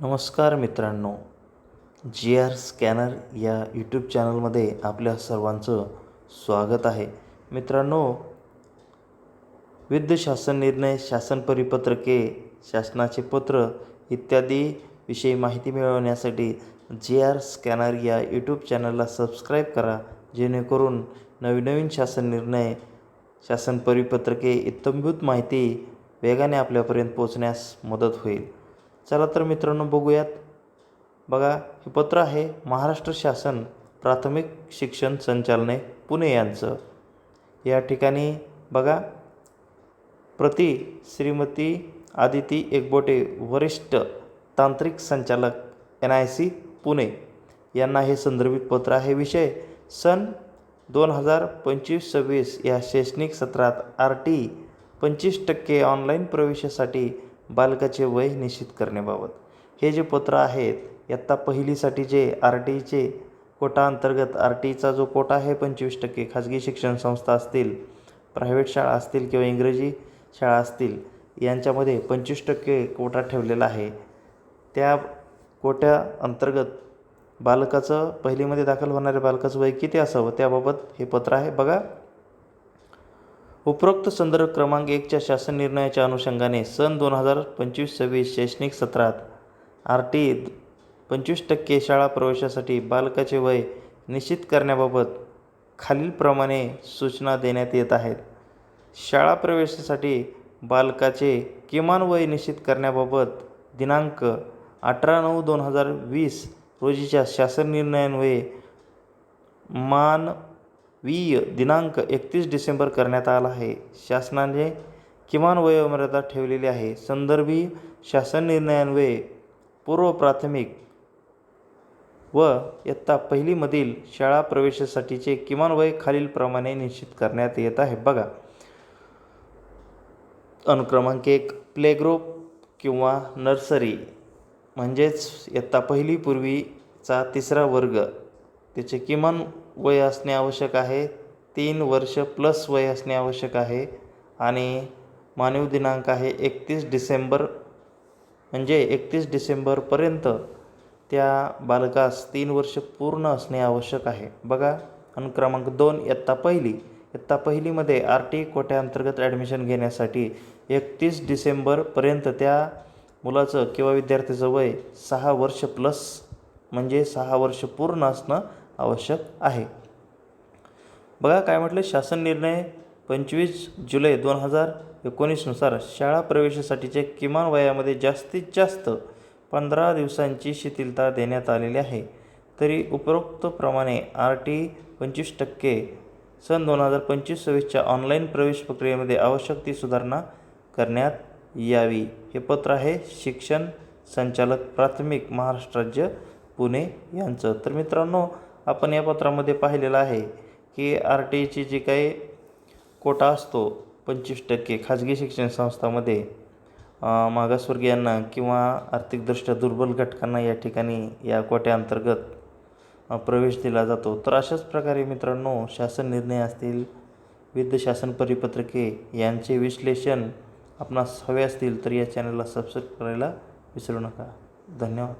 नमस्कार मित्रांनो G R scanner या यूट्यूब चॅनलमध्ये आपल्या सर्वांचं स्वागत आहे. मित्रांनो विविध शासन निर्णय शासन परिपत्रके शासनाचे पत्र इत्यादी विषयी माहिती मिळवण्यासाठी जी आर स्कॅनर या यूट्यूब चॅनलला सबस्क्राईब करा जेणेकरून नवीनवीन शासन निर्णय शासन परिपत्रके इत्यंभूत माहिती वेगाने आपल्यापर्यंत पोचण्यास मदत होईल. चला तर मित्रांनो बघूयात. बघा हे पत्र आहे महाराष्ट्र शासन प्राथमिक शिक्षण संचालने पुणे यांचं. या ठिकाणी बघा प्रति श्रीमती आदिती एकबोटे वरिष्ठ तांत्रिक संचालक एन आय सी पुणे. यांना हे संदर्भित पत्र आहे. विषय सन दोन हजार पंचवीस सव्वीस या शैक्षणिक सत्रात आर टी पंचवीस टक्के ऑनलाईन प्रवेशासाठी बालकाचे वय निश्चित करण्याबाबत. हे जे पत्र आहेत इयत्ता पहिलीसाठी जे आर टीचे कोटा अंतर्गत आर टीचा जो कोटा आहे पंचवीस टक्के खाजगी शिक्षण संस्था असतील प्रायव्हेट शाळा असतील किंवा इंग्रजी शाळा असतील यांच्यामध्ये पंचवीस टक्के कोटा ठेवलेला आहे. त्या कोट्या अंतर्गत बालकाचं पहिलीमध्ये दाखल होणाऱ्या बालकाचं वय किती असावं त्याबाबत हे पत्र आहे. बघा. उपरोक्त संदर्भ क्रमांक एकच्या शासन निर्णयाच्या अनुषंगाने सन दोन हजार पंचवीस सव्वीस शैक्षणिक सत्रात आर टी पंचवीस टक्के शाळा प्रवेशासाठी बालकाचे वय निश्चित करण्याबाबत खालीलप्रमाणे सूचना देण्यात येत आहेत. शाळा प्रवेशासाठी बालकाचे किमान वय निश्चित करण्याबाबत दिनांक अठरा नऊ दोन हजार वीस रोजीच्या शासन निर्णयान्वये वीय दिनांक एकतीस डिसेंबर करण्यात आला आहे. शासनाने किमान वयोमर्यादा ठेवलेली आहे. संदर्भी शासन निर्णयान्वये पूर्व प्राथमिक व इयत्ता पहिलीमधील शाळा प्रवेशासाठीचे किमान वय खालीलप्रमाणे निश्चित करण्यात येत आहे. बघा. अनुक्रमांक एक प्लेग्रुप किंवा नर्सरी म्हणजेच इयत्ता पहिलीपूर्वीचा तिसरा वर्ग. त्याचे किमान वय असणे आवश्यक आहे. तीन वर्ष प्लस वय असणे आवश्यक आहे. आणि मानव दिनांक आहे एकतीस डिसेंबर म्हणजे एकतीस डिसेंबरपर्यंत त्या बालकास तीन वर्ष पूर्ण असणे आवश्यक आहे. बघा अनुक्रमांक दोन इयत्ता पहिली. इयत्ता पहिलीमध्ये आर टी कोट्याअंतर्गत ॲडमिशन घेण्यासाठी एकतीस डिसेंबरपर्यंत त्या मुलाचं किंवा विद्यार्थ्याचं वय सहा वर्ष प्लस म्हणजे सहा वर्ष पूर्ण असणं आवश्यक आहे. बघा काय म्हटलं? शासन निर्णय पंचवीस जुलै दोन हजार एकोणीसनुसार शाळा प्रवेशासाठीचे किमान वयामध्ये जास्तीत जास्त पंधरा दिवसांची शिथिलता देण्यात आलेली आहे. तरी उपरोक्तप्रमाणे आर टी पंचवीस टक्के सन दोन हजार पंचवीस सव्वीसच्या ऑनलाईन प्रवेश प्रक्रियेमध्ये आवश्यक ती सुधारणा करण्यात यावी. हे पत्र आहे शिक्षण संचालक प्राथमिक महाराष्ट्र राज्य पुणे यांचं. तर मित्रांनो आपण या पत्रामध्ये पाहिलेलं आहे की आर टी ईची जी काही कोटा असतो पंचवीस टक्के खाजगी शिक्षण संस्थामध्ये मागासवर्गीयांना किंवा आर्थिकदृष्ट्या दुर्बल घटकांना या ठिकाणी या कोट्याअंतर्गत प्रवेश दिला जातो. तर अशाच प्रकारे मित्रांनो शासन निर्णय असतील विविध शासन परिपत्रके यांचे विश्लेषण आपणास हवे असतील तर या चॅनलला सबस्क्राईब करायला विसरू नका. धन्यवाद.